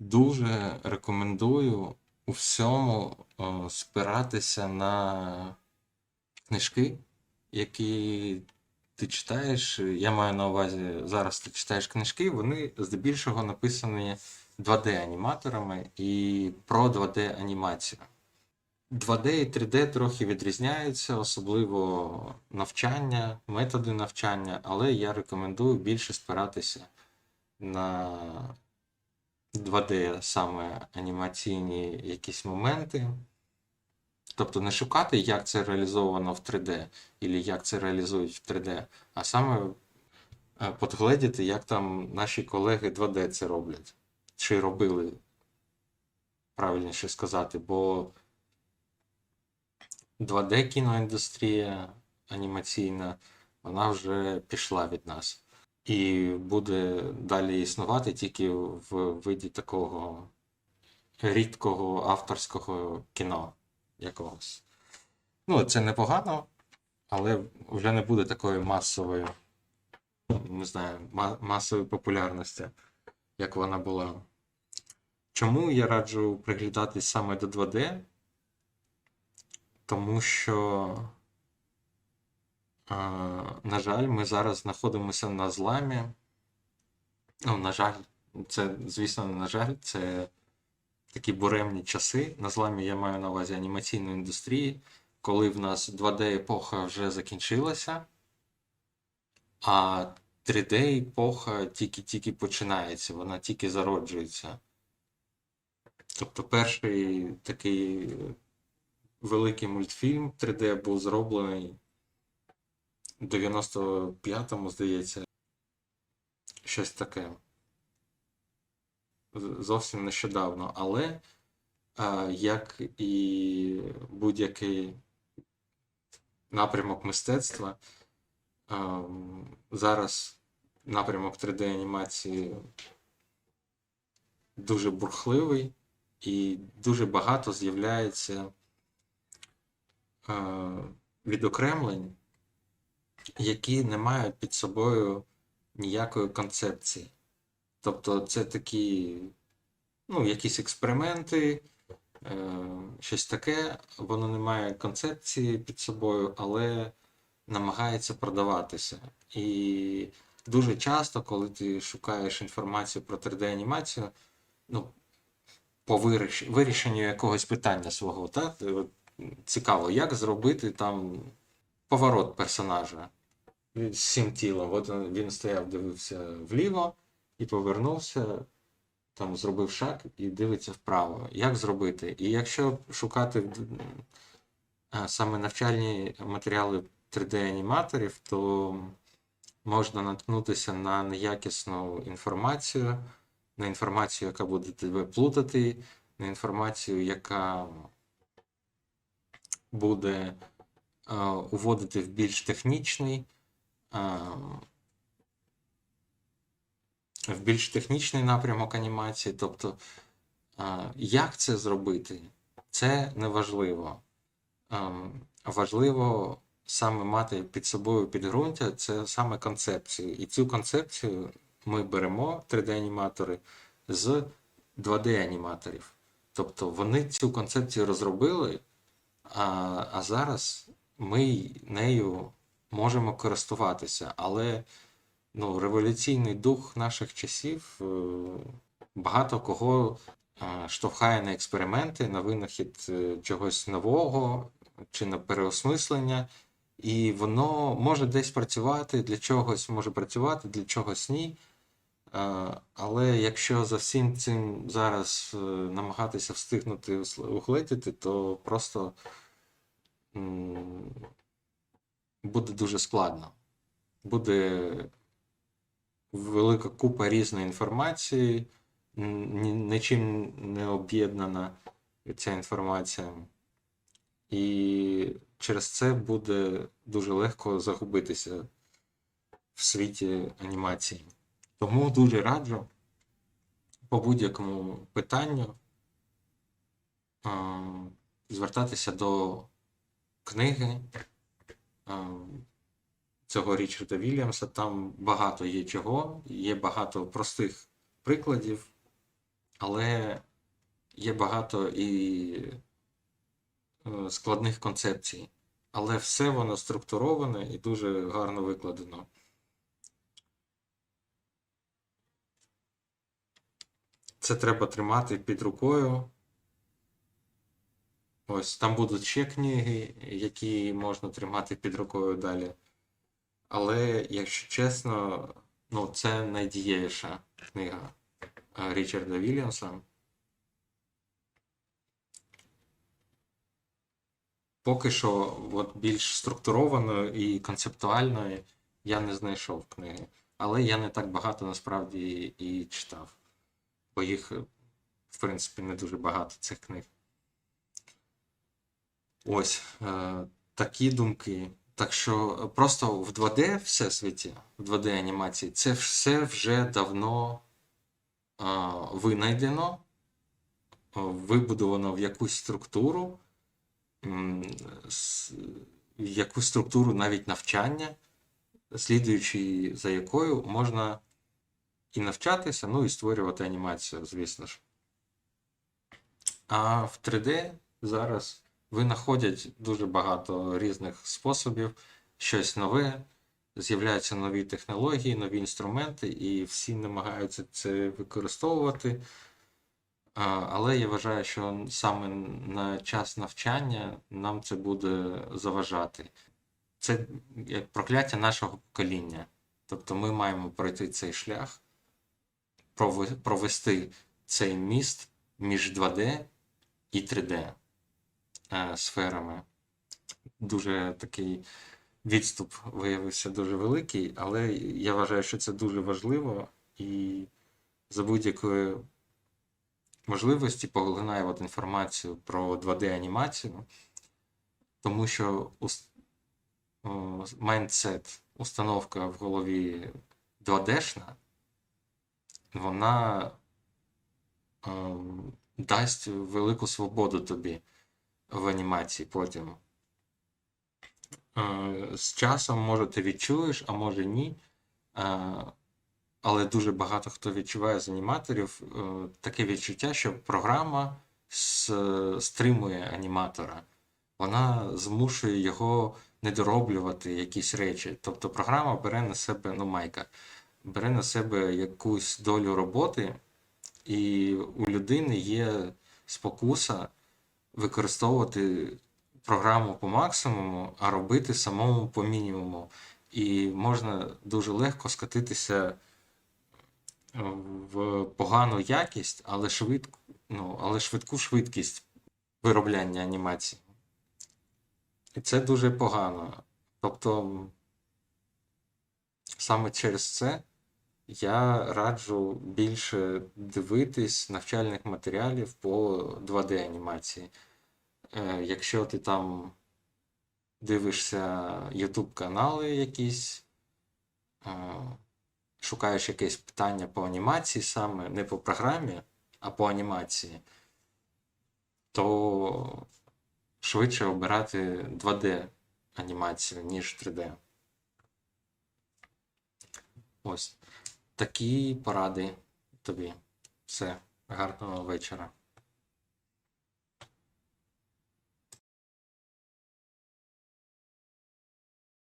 дуже рекомендую у всьому е, спиратися на книжки, які ти читаєш. Я маю на увазі, зараз ти читаєш книжки, вони здебільшого написані 2D-аніматорами і про 2D-анімацію. 2D і 3D трохи відрізняються, особливо навчання, методи навчання, але я рекомендую більше спиратися на 2D саме анімаційні якісь моменти. Тобто не шукати, як це реалізовано в 3D, або як це реалізують в 3D, а саме е, подгледіти, як там наші колеги 2D це роблять. Чи робили, правильніше сказати, бо 2D кіноіндустрія анімаційна, вона вже пішла від нас. І буде далі існувати тільки в виді такого рідкого авторського кіно якогось. Ну, це непогано, але вже не буде такої масової, не знаю, масової популярності, як вона була. Чому я раджу приглядатись саме до 2D? Тому що, на жаль, ми зараз знаходимося на зламі. Ну, на жаль, це, звісно, не на жаль, це такі буремні часи. На зламі я маю на увазі анімаційної індустрії, коли в нас 2D-епоха вже закінчилася, а 3D-епоха тільки-тільки починається, вона тільки зароджується. Тобто перший такий великий мультфільм 3D був зроблений 95-му, здається, щось таке. Зовсім нещодавно. Але як і будь-який напрямок мистецтва, зараз напрямок 3D-анімації дуже бурхливий і дуже багато з'являється відокремлень, які не мають під собою ніякої концепції. Тобто це такі, ну, якісь експерименти, е, щось таке, воно не має концепції під собою, але намагається продаватися. І дуже часто, коли ти шукаєш інформацію про 3D-анімацію, ну, по виріш- вирішенню якогось питання свого, так? Цікаво, як зробити там поворот персонажа з всім тілом. От він стояв, дивився вліво і повернувся, там зробив шаг і дивиться вправо. Як зробити? І якщо шукати саме навчальні матеріали 3D-аніматорів, то можна наткнутися на неякісну інформацію, на інформацію, яка буде тебе плутати, на інформацію, яка буде уводити в більш технічний, в більш технічний напрямок анімації. Тобто, як це зробити, це не важливо. Важливо саме мати під собою підґрунтя, це саме концепцію. І цю концепцію ми беремо 3D-аніматори з 2D-аніматорів. Тобто вони цю концепцію розробили, а, а зараз ми нею можемо користуватися. Але ну, революційний дух наших часів е, багато кого е, штовхає на експерименти, на винахід е, чогось нового чи на переосмислення. І воно може десь працювати, для чогось може працювати, для чогось ні. Але якщо за всім цим зараз намагатися встигнути ус- то просто буде дуже складно. Буде велика купа різної інформації, нічим не об'єднана ця інформація. І через це буде дуже легко загубитися в світі анімації. Тому дуже раджу по будь-якому питанню звертатися до книги цього Річарда Вільямса. Там багато є чого, є багато простих прикладів, але є багато і е, складних концепцій. Але все воно структуроване і дуже гарно викладено. Це треба тримати під рукою. Ось там будуть ще книги, які можна тримати під рукою далі. Але, якщо чесно, ну, це найдієвіша книга е, Річарда Вільямса. Поки що, от більш структурованої і концептуальної я не знайшов книги. Але я не так багато насправді і читав. Бо їх, в принципі, не дуже багато цих книг. Ось е, такі думки. Так що просто в 2D всесвіті, в 2D анімації, це все вже давно е, винайдено, е, вибудовано в якусь структуру, в якусь структуру навіть навчання, слідуючи за якою можна і навчатися, ну і створювати анімацію, звісно ж. А в 3D зараз винаходять дуже багато різних способів, щось нове, з'являються нові технології, нові інструменти, і всі намагаються це використовувати. Але я вважаю, що саме на час навчання нам це буде заважати. Це як прокляття нашого покоління. Тобто ми маємо пройти цей шлях, провести цей міст між 2D і 3D е, сферами. Дуже такий відступ виявився дуже великий, але я вважаю, що це дуже важливо і за будь-якої можливості поглинаю от інформацію про 2D-анімацію, тому що майндсет, установка в голові 2D-шна, вона ем, дасть велику свободу тобі в анімації потім. Е, З часом, може, ти відчуєш, а може ні. Е, Але дуже багато хто відчуває з аніматорів е, таке відчуття, що програма стримує аніматора. Вона змушує його недороблювати якісь речі. Тобто програма бере на себе, ну, майка, бере на себе якусь долю роботи, і у людини є спокуса використовувати програму по максимуму, а робити самому по мінімуму. І можна дуже легко скатитися е, в погану якість, але швидку, ну, але швидку швидкість виробляння анімації. І це дуже погано. Тобто, саме через це я раджу більше дивитись навчальних матеріалів по 2D анімації. Е, Якщо ти там дивишся YouTube канали якісь, е, шукаєш якесь питання по анімації саме, не по програмі, а по анімації, то швидше обирати 2D анімацію, ніж 3D. Ось такі поради тобі. Все, гарного вечора.